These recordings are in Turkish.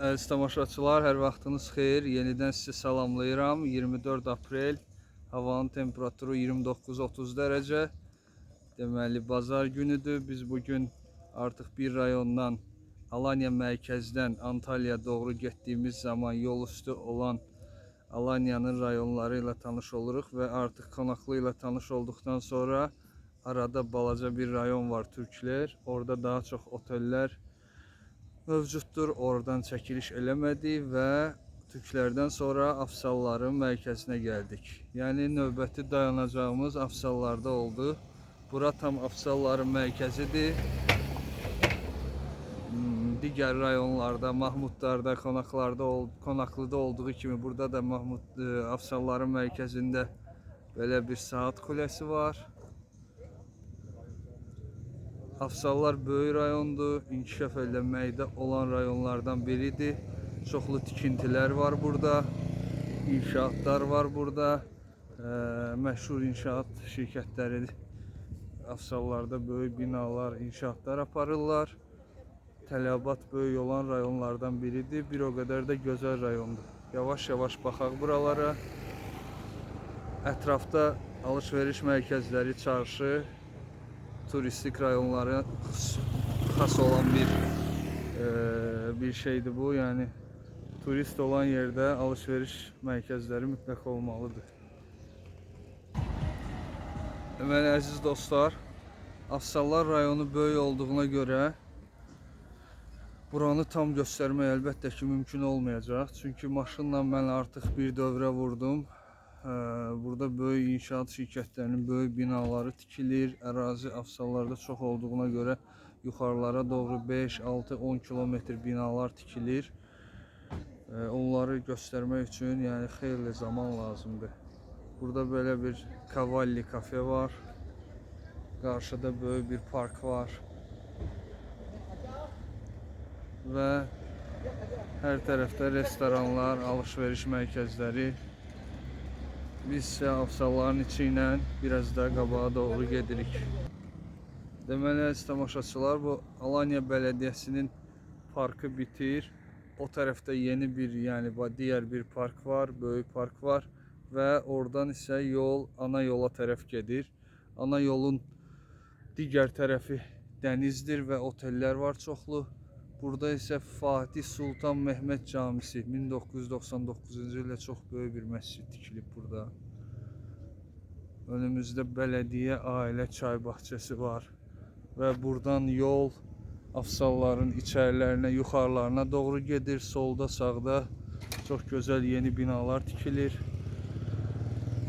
Əziz tamaşaçılar, hər vaxtınız xeyir. Yenidən sizi salamlayıram. 24 aprel, havanın temperaturu 29-30 dərəcə. Deməli, bazar günüdür. Biz bugün artıq bir rayondan, Alanya mərkəzdən Antalya doğru getdiyimiz zaman yol üstü olan Alanyanın rayonları ilə tanış oluruq və artıq Konaklı ilə tanış olduqdan sonra arada balaca bir rayon var Türklər. Orada daha çox otellər mövcuddur. Oradan çəkiliş eləmədik və Türklərdən sonra Afsalların mərkəzinə gəldik. Yəni növbəti dayanacağımız Afsallarda oldu. Bura tam Afsalların mərkəzidir. Hmm, Digər rayonlarda, Mahmudlarda, Konaklarda, ol- Konaklıda olduğu kimi burada da Mahmud e, Afsalların mərkəzində belə bir saat kuləsi var. Afsallar böyük rayondur, inkişaf eləməkdə olan rayonlardan biridir. Çoxlu tikintilər var burada, inşaatlar var burada. Ee, məşhur inşaat şirkətləri Afsallarda böyük binalar, inşaatlar aparırlar. Tələbat böyük olan rayonlardan biridir. Bir o qədər də gözəl rayondur. Yavaş-yavaş baxaq buralara. Ətrafda alış-veriş mərkəzləri, çarşı, turistik rayonlara xas olan bir eee, bir şeydir bu. Yani turist olan yerde alışveriş mərkəzləri mütləq olmalıdır. Deməli əziz dostlar, Afsallar rayonu böyük olduğuna görə buranı tam göstərmək əlbəttə ki mümkün olmayacaq. Çünki maşınla mən artıq bir dövrə vurdum. Eee, Burada böyük inşaat şirkətlərinin böyük binaları tikilir. Ərazi Afsallarda çox olduğuna görə yuxarılara doğru 5, 6, 10 kilometr binalar tikilir. Eee, Onları göstərmək üçün yəni xeyli zaman lazımdır. Burada belə bir Cavalli kafe var. Qarşıda böyük bir park var. Və hər tərəfdə restoranlar, alış-veriş mərkəzləri. Biz isə Afsalların içi ilə biraz da qabağa doğru gedirik. Deməli, əziz tamaşaçılar, bu Alanya Bələdiyyəsinin parkı bitir. O tərəfdə yeni bir, yəni digər bir park var, böyük park var və oradan isə yol ana yola tərəf gedir. Ana yolun digər tərəfi dənizdir və otellər var çoxlu. Burada isə Fatih Sultan Mehmet Camisi 1999-cu ildə çox böyük bir məscid tikilib burada. Önümüzdə bələdiyyə ailə çay bağçası var və buradan yol Afsalların içərilərinə, yuxarılarına doğru gedir. Solda, sağda çox gözəl yeni binalar tikilir.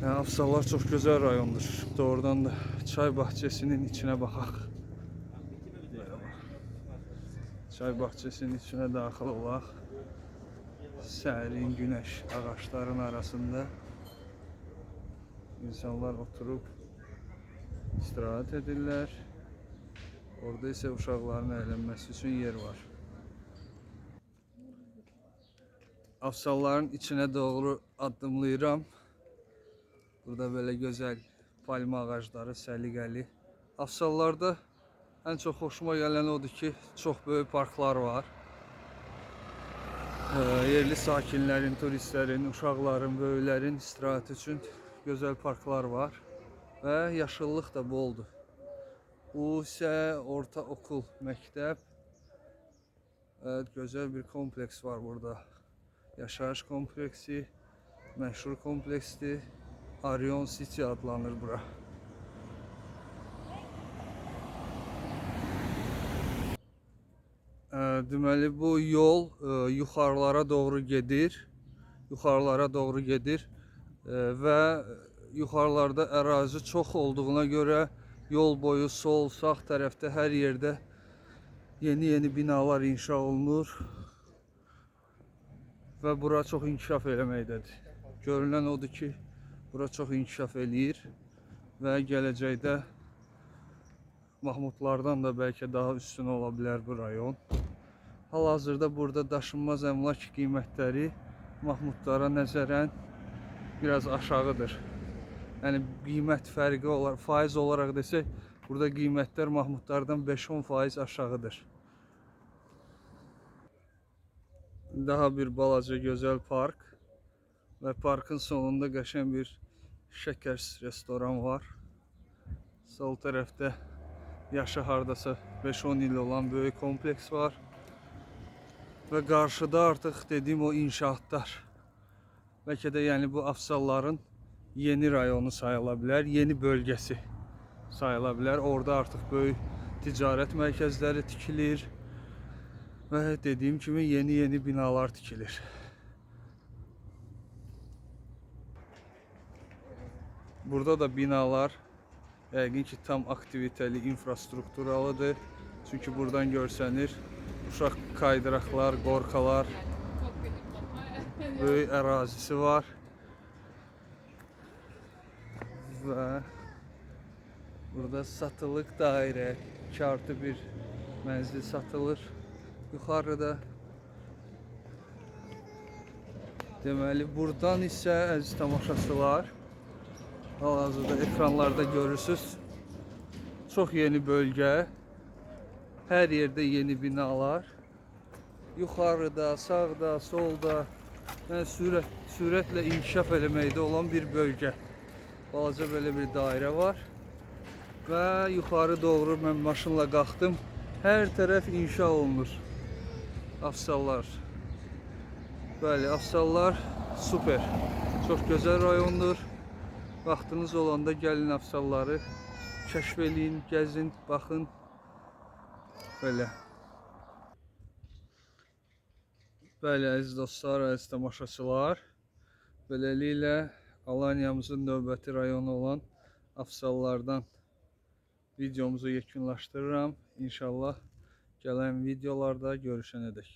Yəni Afsallar çox gözəl rayondur. Doğrudan da çay bağçasının içinə baxaq. Çay bağçasının içinə daxil olaq. Sərin günəş ağacların arasında insanlar oturub istirahət edirlər. Orada isə uşaqların əylənməsi üçün yer var. Afsalların içinə doğru addımlayıram. Burada belə gözəl palma ağacları, səliqəli. Afsallarda ən çox xoşuma gələn odur ki, çox böyük parklar var. Ee, yerli sakinlərin, turistlərin, uşaqların, böyüklərin istirahəti üçün gözəl parklar var və yaşıllıq da boldur. Bu isə orta okul, məktəb. Evet, gözəl bir kompleks var burada. Yaşayış kompleksi, məşhur kompleksdir. Arion City adlanır bura. Deməli bu yol e, yuxarılara doğru gedir. Yuxarılara doğru gedir E, və yuxarılarda ərazi çox olduğuna görə yol boyu sol, sağ tərəfdə hər yerdə yeni-yeni binalar inşa olunur və bura çox inkişaf eləməkdədir. Görünən odur ki, bura çox inkişaf eləyir və gələcəkdə Mahmudlardan da bəlkə daha üstün ola bilər bu rayon. Hal-hazırda burada daşınmaz əmlak qiymətləri Mahmudlara nəzərən biraz aşağıdır. Yəni qiymət fərqi olaraq, faiz olaraq desək, burada qiymətlər Mahmudlardan 5-10 faiz aşağıdır. Daha bir balaca gözəl park və parkın sonunda qəşəng bir şəkər restoran var. Sol tərəfdə yaşı hardasa 5-10 il olan böyük kompleks var. Və qarşıda artıq dediyim o inşaatlar. Bəlkə də yəni bu Afsalların yeni rayonu sayıla bilər, yeni bölgəsi sayıla bilər. Orada artıq böyük ticarət mərkəzləri tikilir və dediyim kimi yeni-yeni binalar tikilir. Burada da binalar yəqin ki tam aktiviteli infrastrukturalıdır. Çünki buradan görsənir uşaq kaydıraqlar, qorxalar, böyük ərazisi var. Və burada satılıq dairə, 2 artı bir mənzil satılır. Yuxarıda Deməli buradan isə əziz tamaşaçılar Hal-hazırda ekranlarda görürsüz. Çox yeni bölgə. Hər yerdə yeni binalar. Yuxarıda, sağda, solda yəni sürət sürətlə inkişaf eləməkdə olan bir bölgə. Balaca belə bir dairə var. Və yuxarı doğru mən maşınla qalxdım. Hər tərəf inşa olunur. Afsallar. Bəli, Afsallar super. Çox gözəl rayondur. Vaxtınız olanda gəlin Afsalları kəşf eləyin, gəzin, baxın. Belə. Bəli, əziz dostlar, əziz tamaşaçılar. Beləliklə Alanyamızın növbəti rayonu olan Afsallardan videomuzu yekunlaşdırıram. İnşallah gələn videolarda görüşənədək.